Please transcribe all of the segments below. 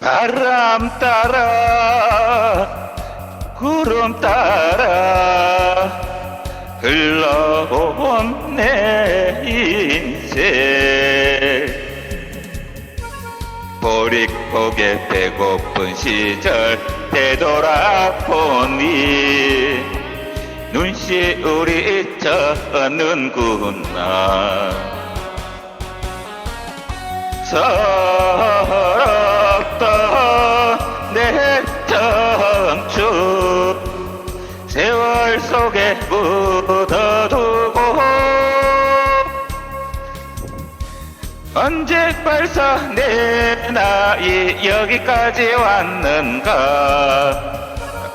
바람 따라 구름 따라 흘러온 내 인생 보릿고개 배고픈 시절 되돌아보니 눈시울이 젖는구나 서 내 청춘 세월 속에 묻어두고. 언제 벌써 내 나이 여기까지 왔는가?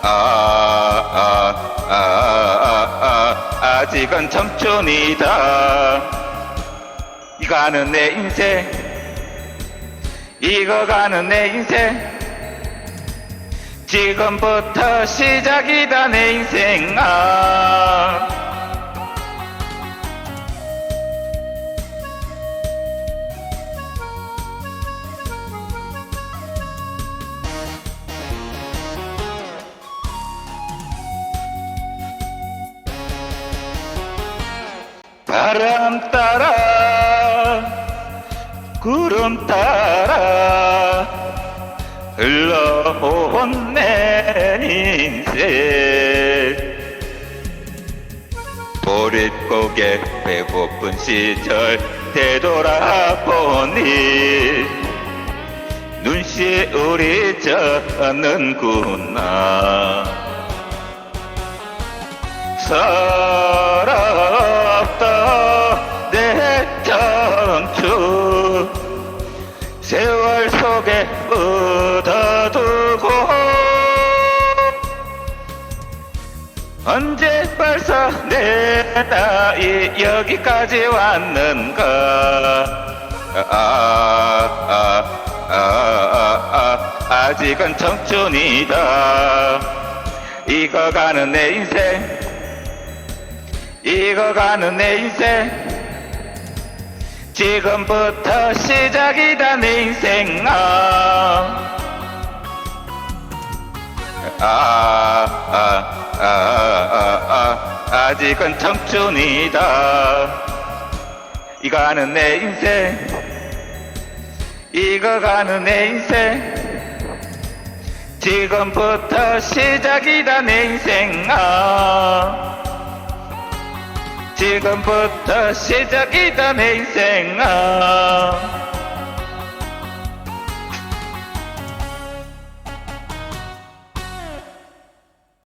아, 아, 아, 아, 아, 아직은 청춘이다. 이가는 내 인생. 이거 가는 내 인생 지금부터 시작이다 내 인생아. 바람 따라 구름 따라 흘러온 내 인생 보릿고개 배고픈 시절 되돌아보니 눈시울이 젖는구나. 서럽다 내 청춘 세월 속에 묻어두 언제 벌써 내 나이 여기까지 왔는가? 아, 아, 아, 아, 아, 아 직은 청춘이다. 익어가는 내 인생 익어가는 내 인생. 지금부터 시작이다 내 인생아 아, 아, 아, 아, 아, 아직은 청춘이다. 이가는 내 인생 익어가는 내 인생. 지금부터 시작이다 내 인생아. 지금부터 시작이다 내 인생아